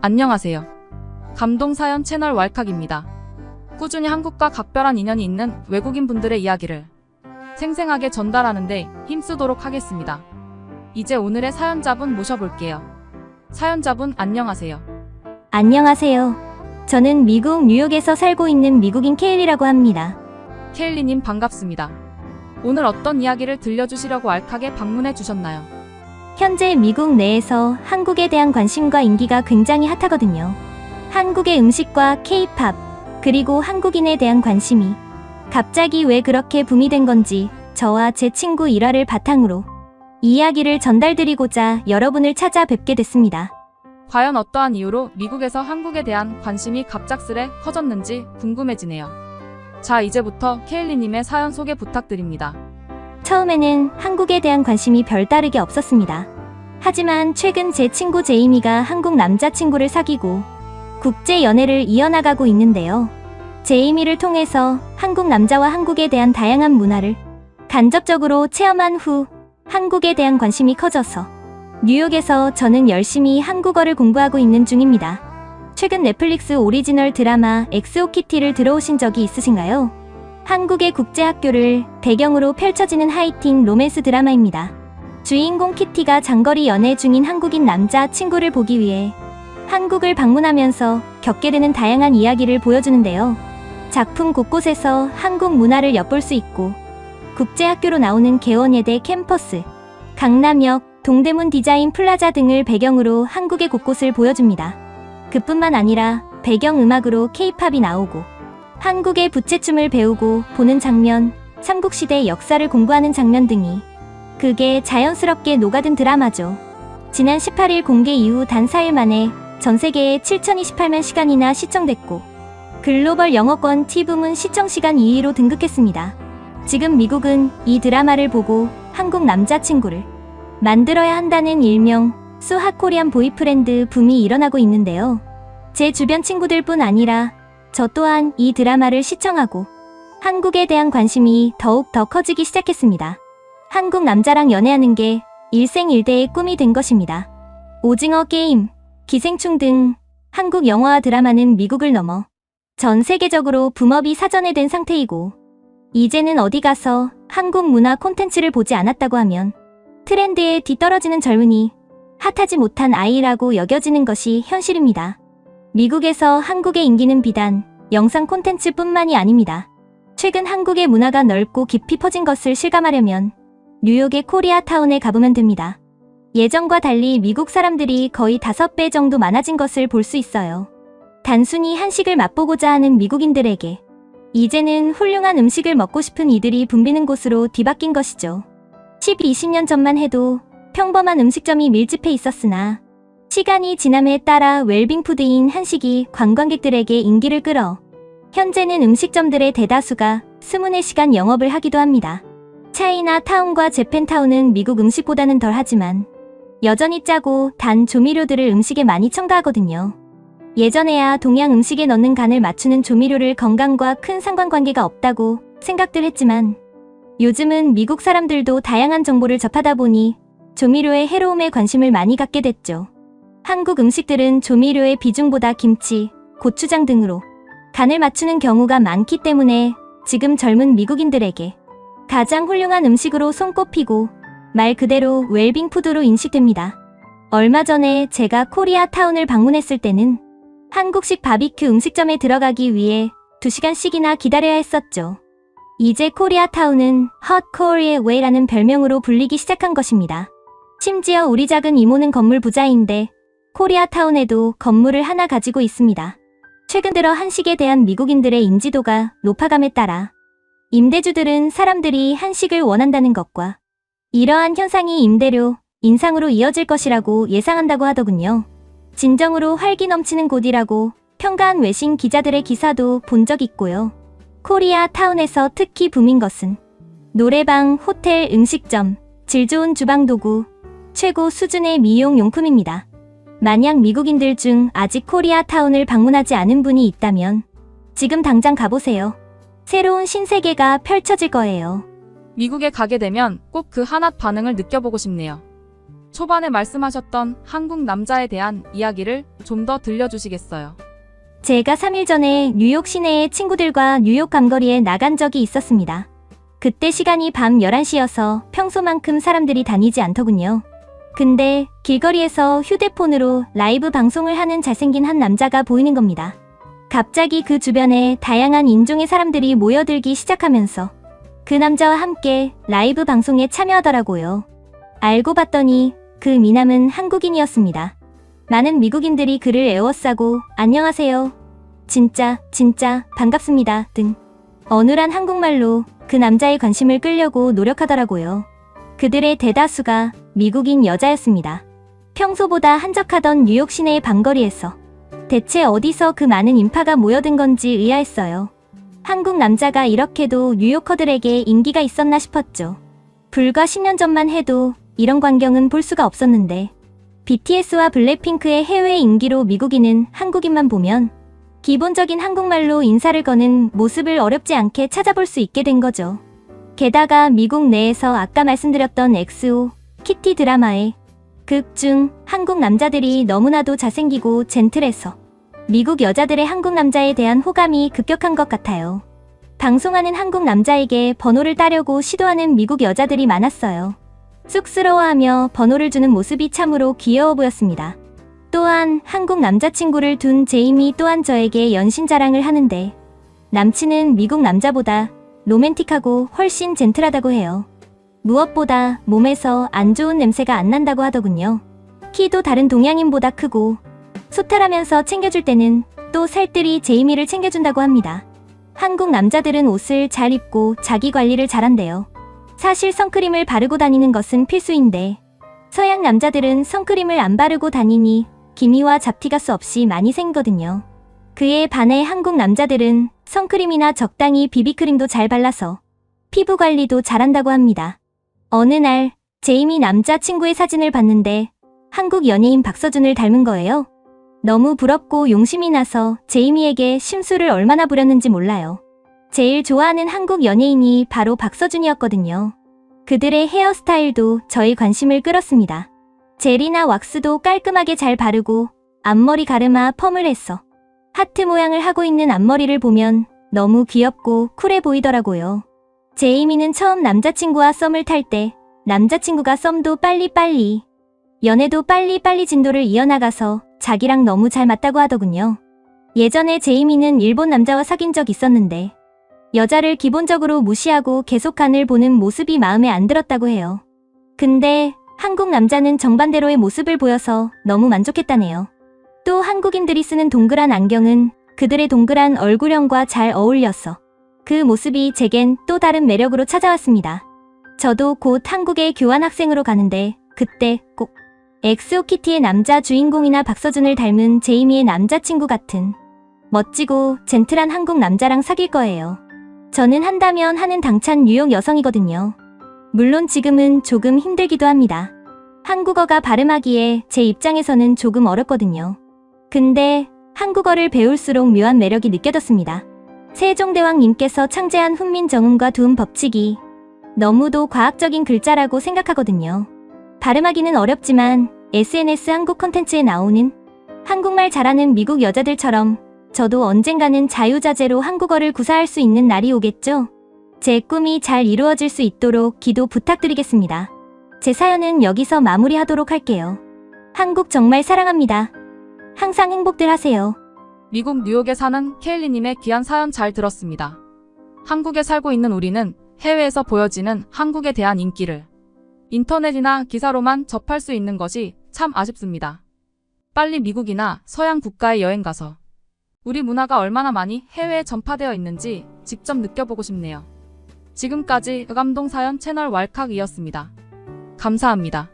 안녕하세요. 감동사연 채널 왈칵입니다. 꾸준히 한국과 각별한 인연이 있는 외국인 분들의 이야기를 생생하게 전달하는데 힘쓰도록 하겠습니다. 이제 오늘의 사연자분 모셔볼게요. 사연자분 안녕하세요. 안녕하세요. 저는 미국 뉴욕에서 살고 있는 미국인 케일이라고 합니다. 케일리님 반갑습니다. 오늘 어떤 이야기를 들려주시려고 왈칵에 방문해 주셨나요? 현재 미국 내에서 한국에 대한 관심과 인기가 굉장히 핫하거든요. 한국의 음식과 케이팝, 그리고 한국인에 대한 관심이 갑자기 왜 그렇게 붐이 된 건지 저와 제 친구 일화를 바탕으로 이야기를 전달드리고자 여러분을 찾아뵙게 됐습니다. 과연 어떠한 이유로 미국에서 한국에 대한 관심이 갑작스레 커졌는지 궁금해지네요. 자, 이제부터 케일리님의 사연 소개 부탁드립니다. 처음에는 한국에 대한 관심이 별다르게 없었습니다. 하지만 최근 제 친구 제이미가 한국 남자친구를 사귀고 국제 연애를 이어나가고 있는데요. 제이미를 통해서 한국 남자와 한국에 대한 다양한 문화를 간접적으로 체험한 후 한국에 대한 관심이 커져서 뉴욕에서 저는 열심히 한국어를 공부하고 있는 중입니다. 최근 넷플릭스 오리지널 드라마 엑스오키티를 들어오신 적이 있으신가요? 한국의 국제학교를 배경으로 펼쳐지는 하이틴 로맨스 드라마입니다. 주인공 키티가 장거리 연애 중인 한국인 남자 친구를 보기 위해 한국을 방문하면서 겪게 되는 다양한 이야기를 보여주는데요. 작품 곳곳에서 한국 문화를 엿볼 수 있고 국제학교로 나오는 개원예대 캠퍼스, 강남역, 동대문 디자인 플라자 등을 배경으로 한국의 곳곳을 보여줍니다. 그뿐만 아니라 배경음악으로 케이팝이 나오고 한국의 부채춤을 배우고 보는 장면, 삼국시대 역사를 공부하는 장면 등이 그게 자연스럽게 녹아든 드라마죠. 지난 18일 공개 이후 단 4일 만에 전 세계에 7,028만 시간이나 시청됐고 글로벌 영어권 티붐은 시청시간 2위로 등극했습니다. 지금 미국은 이 드라마를 보고 한국 남자친구를 만들어야 한다는 일명 수핫코리안 보이프렌드 붐이 일어나고 있는데요. 제 주변 친구들뿐 아니라 저 또한 이 드라마를 시청하고 한국에 대한 관심이 더욱 더 커지기 시작했습니다. 한국 남자랑 연애하는 게 일생일대의 꿈이 된 것입니다. 오징어 게임, 기생충 등 한국 영화와 드라마는 미국을 넘어 전 세계적으로 붐업이 사전에 된 상태이고 이제는 어디 가서 한국 문화 콘텐츠를 보지 않았다고 하면 트렌드에 뒤떨어지는 젊은이, 핫하지 못한 아이라고 여겨지는 것이 현실입니다. 미국에서 한국의 인기는 비단 영상 콘텐츠뿐만이 아닙니다. 최근 한국의 문화가 넓고 깊이 퍼진 것을 실감하려면 뉴욕의 코리아타운에 가보면 됩니다. 예전과 달리 미국 사람들이 거의 5배 정도 많아진 것을 볼 수 있어요. 단순히 한식을 맛보고자 하는 미국인들에게 이제는 훌륭한 음식을 먹고 싶은 이들이 붐비는 곳으로 뒤바뀐 것이죠. 10, 20년 전만 해도 평범한 음식점이 밀집해 있었으나 시간이 지남에 따라 웰빙푸드인 한식이 관광객들에게 인기를 끌어 현재는 음식점들의 대다수가 24시간 영업을 하기도 합니다. 차이나 타운과 재팬타운은 미국 음식보다는 덜 하지만 여전히 짜고 단 조미료들을 음식에 많이 첨가하거든요. 예전에야 동양 음식에 넣는 간을 맞추는 조미료를 건강과 큰 상관관계가 없다고 생각들 했지만 요즘은 미국 사람들도 다양한 정보를 접하다 보니 조미료의 해로움에 관심을 많이 갖게 됐죠. 한국 음식들은 조미료의 비중보다 김치, 고추장 등으로 간을 맞추는 경우가 많기 때문에 지금 젊은 미국인들에게 가장 훌륭한 음식으로 손꼽히고 말 그대로 웰빙 푸드로 인식됩니다. 얼마 전에 제가 코리아 타운을 방문했을 때는 한국식 바비큐 음식점에 들어가기 위해 2시간씩이나 기다려야 했었죠. 이제 코리아 타운은 헛 코리아 웨이라는 별명으로 불리기 시작한 것입니다. 심지어 우리 작은 이모는 건물 부자인데 코리아타운에도 건물을 하나 가지고 있습니다. 최근 들어 한식에 대한 미국인들의 인지도가 높아감에 따라 임대주들은 사람들이 한식을 원한다는 것과 이러한 현상이 임대료, 인상으로 이어질 것이라고 예상한다고 하더군요. 진정으로 활기 넘치는 곳이라고 평가한 외신 기자들의 기사도 본 적 있고요. 코리아 타운에서 특히 붐인 것은 노래방, 호텔, 음식점, 질 좋은 주방 도구, 최고 수준의 미용 용품입니다. 만약 미국인들 중 아직 코리아 타운을 방문하지 않은 분이 있다면 지금 당장 가보세요. 새로운 신세계가 펼쳐질 거예요. 미국에 가게 되면 꼭 그 한핫 반응을 느껴보고 싶네요. 초반에 말씀하셨던 한국 남자에 대한 이야기를 좀 더 들려주시겠어요? 제가 3일 전에 뉴욕 시내에 친구들과 뉴욕 감거리에 나간 적이 있었습니다. 그때 시간이 밤 11시여서 평소만큼 사람들이 다니지 않더군요. 근데 길거리에서 휴대폰으로 라이브 방송을 하는 잘생긴 한 남자가 보이는 겁니다. 갑자기 그 주변에 다양한 인종의 사람들이 모여들기 시작하면서 그 남자와 함께 라이브 방송에 참여하더라고요. 알고 봤더니 그 미남은 한국인이었습니다. 많은 미국인들이 그를 애워싸고 안녕하세요. 진짜, 진짜, 반갑습니다. 등 어눌한 한국말로 그 남자의 관심을 끌려고 노력하더라고요. 그들의 대다수가 미국인 여자였습니다. 평소보다 한적하던 뉴욕 시내의 방거리에서 대체 어디서 그 많은 인파가 모여든 건지 의아했어요. 한국 남자가 이렇게도 뉴요커들에게 인기가 있었나 싶었죠. 불과 10년 전만 해도 이런 광경은 볼 수가 없었는데 BTS와 블랙핑크의 해외 인기로 미국인은 한국인만 보면 기본적인 한국말로 인사를 거는 모습을 어렵지 않게 찾아볼 수 있게 된 거죠. 게다가 미국 내에서 아까 말씀드렸던 엑스오, 키티 드라마의 극 중 한국 남자들이 너무나도 잘생기고 젠틀해서 미국 여자들의 한국 남자에 대한 호감이 급격한 것 같아요. 방송하는 한국 남자에게 번호를 따려고 시도하는 미국 여자들이 많았어요. 쑥스러워하며 번호를 주는 모습이 참으로 귀여워 보였습니다. 또한 한국 남자친구를 둔 제이미 또한 저에게 연신 자랑을 하는데 남친은 미국 남자보다 로맨틱하고 훨씬 젠틀하다고 해요. 무엇보다 몸에서 안 좋은 냄새가 안 난다고 하더군요. 키도 다른 동양인보다 크고 소탈하면서 챙겨줄 때는 또 살뜰히 제이미를 챙겨준다고 합니다. 한국 남자들은 옷을 잘 입고 자기 관리를 잘한대요. 사실 선크림을 바르고 다니는 것은 필수인데 서양 남자들은 선크림을 안 바르고 다니니 기미와 잡티가 수 없이 많이 생거든요. 그에 반해 한국 남자들은 선크림이나 적당히 비비크림도 잘 발라서 피부 관리도 잘한다고 합니다. 어느 날 제이미 남자친구의 사진을 봤는데 한국 연예인 박서준을 닮은 거예요. 너무 부럽고 용심이 나서 제이미에게 심술을 얼마나 부렸는지 몰라요. 제일 좋아하는 한국 연예인이 바로 박서준이었거든요. 그들의 헤어스타일도 저의 관심을 끌었습니다. 젤이나 왁스도 깔끔하게 잘 바르고 앞머리 가르마 펌을 했어. 하트 모양을 하고 있는 앞머리를 보면 너무 귀엽고 쿨해 보이더라고요. 제이미는 처음 남자친구와 썸을 탈 때 남자친구가 썸도 빨리빨리 연애도 빨리빨리 진도를 이어나가서 자기랑 너무 잘 맞다고 하더군요. 예전에 제이미는 일본 남자와 사귄 적 있었는데 여자를 기본적으로 무시하고 계속 간을 보는 모습이 마음에 안 들었다고 해요. 근데 한국 남자는 정반대로의 모습을 보여서 너무 만족했다네요. 또 한국인들이 쓰는 동그란 안경은 그들의 동그란 얼굴형과 잘 어울렸어. 그 모습이 제겐 또 다른 매력으로 찾아왔습니다. 저도 곧 한국에 교환학생으로 가는데 그때 꼭 엑스오키티의 남자 주인공이나 박서준을 닮은 제이미의 남자친구 같은 멋지고 젠틀한 한국 남자랑 사귈 거예요. 저는 한다면 하는 당찬 뉴욕 여성이거든요. 물론 지금은 조금 힘들기도 합니다. 한국어가 발음하기에 제 입장에서는 조금 어렵거든요. 근데 한국어를 배울수록 묘한 매력이 느껴졌습니다. 세종대왕님께서 창제한 훈민정음과 두음 법칙이 너무도 과학적인 글자라고 생각하거든요. 발음하기는 어렵지만 SNS 한국 콘텐츠에 나오는 한국말 잘하는 미국 여자들처럼 저도 언젠가는 자유자재로 한국어를 구사할 수 있는 날이 오겠죠? 제 꿈이 잘 이루어질 수 있도록 기도 부탁드리겠습니다. 제 사연은 여기서 마무리하도록 할게요. 한국 정말 사랑합니다. 항상 행복들 하세요. 미국 뉴욕에 사는 케일리님의 귀한 사연 잘 들었습니다. 한국에 살고 있는 우리는 해외에서 보여지는 한국에 대한 인기를 인터넷이나 기사로만 접할 수 있는 것이 참 아쉽습니다. 빨리 미국이나 서양 국가에 여행 가서 우리 문화가 얼마나 많이 해외에 전파되어 있는지 직접 느껴보고 싶네요. 지금까지 의감동 사연 채널 왈칵이었습니다. 감사합니다.